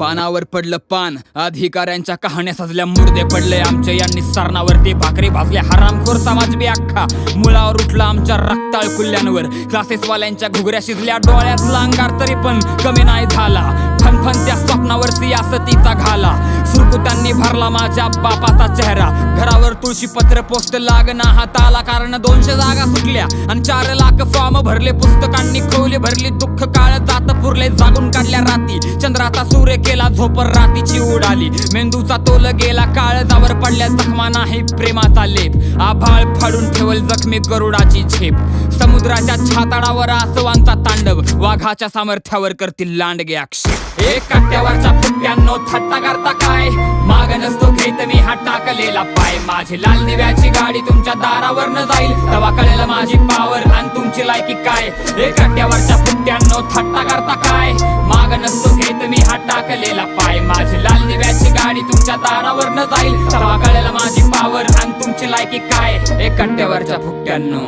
पानावर पडलं पान. अधिकाऱ्यांच्या कहाण्या सजल्या मुर्दे पडले आमच्या यांनी सरणावरती भाकरी भाजल्या. हरामखोर समाज बी अख्खा. मुळावर उठला आमच्या रक्ताळ कुल्ल्यांवर. क्लासेसवाल्यांच्या घुगऱ्या शिजल्या डोळ्यात लांगार तरी पण कमी नाही झाला. फनफन त्या या सतीचा घाला. सुरकुत्यांनी भरला माझ्या बापाचा चेहरा. घरा तुळशी पत्र पोस्ट लागना हाताला कारण दोनशे जागा सुटल्या आणि चार लाख फॉर्म भरले. पुस्तकांनी खोवले भरली दुःख काळ जात पुरले जागून काढल्या राती. चंद्राचा सूर्य केला झोपर रातीची उडाली मेंदूचा तोल गेला काळ जावर पडल्या जखमा नाही प्रेमाचा लेप. आभाळ फाडून ठेवल जखमी गरुडाची झेप. समुद्राच्या छाताडावर आसवांचा तांडव वाघाच्या सामर्थ्यावर करतील लांडगे आक्षेप. एक काट्यावरच्या फुट्यांनो थट्टा करता काय? माग हा टाकलेला पाय. माझी लाल दिव्याची गाडी तुमच्या दारावर न जाईल. तवा कळेल माझी पावर आणि तुमची लायकी काय. एक कट्ट्यावरच्या फुट्ट्यांनो थट्टा करता काय. माग नसतो घेत मी हा टाकलेला पाय. माझी लाल दिव्याची गाडी तुमच्या दारावर न जाईल. तवा कळेल माझी पावर आणि तुमची लायकी काय. एक कट्ट्यावरच्या फुट्ट्यांनो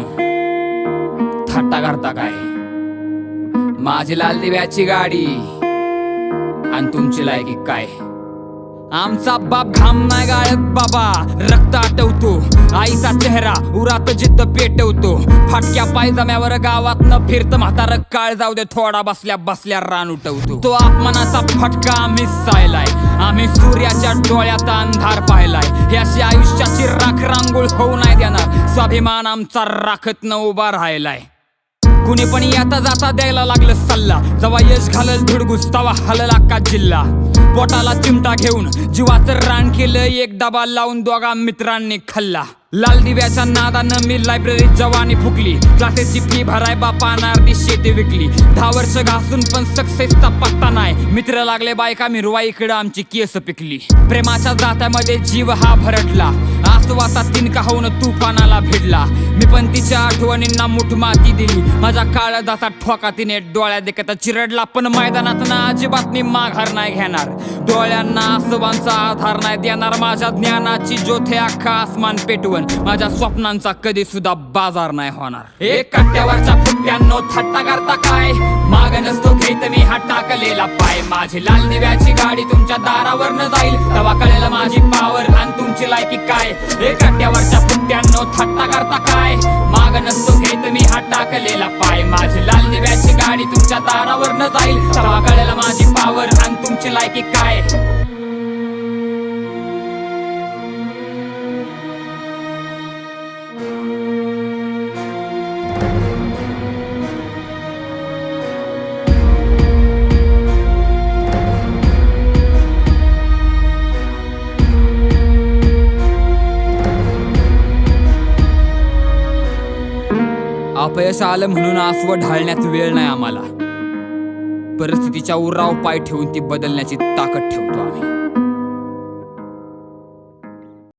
थट्टा करता काय. माझी लाल दिव्याची गाडी आणि तुमची लायकी काय. आमचा बाप घाम नाही गाळत बाबा. रक्त आटवतो आईचा चेहरा उरात जिद्द पेटवतो फाटक्या पायजम्यावर गावात न फिरत म्हातार काळ जाऊ दे. थोडा बसल्या बसल्या रान उठवतो. तो अपमानाचा फटका आम्ही सायलाय. आम्ही सूर्याच्या डोळ्यात अंधार पाहिलाय. हे अशी आयुष्याची राख रांगोळ होऊ नाही देणार. स्वाभिमान आमचा राखत न उभा राहिलाय. कुणी पण येता जाता द्यायला लागलं सल्ला. जवा यश घालल धुडगुस तवा हलला का जिल्हा पोटाला चिमटा घेऊन जीवाचं रान केलं एक डबा लावून दोघा मित्रांनी खाल्ला. लाल दिव्याच्या नादानं मी लायब्ररीत जवानी फुकली. क्लासेसची फी भराय बापा ती शेती विकली. दहा वर्ष घासून पण सक्सेसचा पत्ता नाही. मित्र लागले बायका मिरवा इकडं आमची केस पिकली. प्रेमाच्या जात्यामध्ये जीव हा भरटला. आसवाचा तिनका होऊन तुफानाला भिडला. मी पण तिच्या आठवणींना मुठ माती दिली. माझ्या काळजाचा ठोका तिने डोळ्या देखत चिरडला. पण मैदानात ना अजिबात मी माघार नाही घेणार. डोळ्यांना आसवांचा आधार नाही देणार. माझ्या ज्ञानाची ज्योथे अख्खा आसमान पेटवून. माझ्या स्वप्नांचा कधी सुद्धा बाजार नाही होणार. एक कट्ट्यावरच्या फुट्यांनो थट्टा करता काय? माग नसतो घेत मी हा टाकलेला पाय. माझी लाल दिव्याची गाडी तुमच्या दारावरनं जाईल. तवा कळेल माझी पावर काय की काय? एक कट्ट्यावरच्या थट्टा करता काय? माग नसतो घेत मी हा टाकलेला पाय. माझी लाल दिव्याची गाडी तुमच्या तारावर न जाईल कळेल माझी पावर आणि तुमची लायकी काय? अपयश आलं म्हणून आसवं ढाळण्यात वेळ नाही आम्हाला. परिस्थितीच्या उराव पाय ठेवून ती बदलण्याची ताकद ठेवतो आम्ही.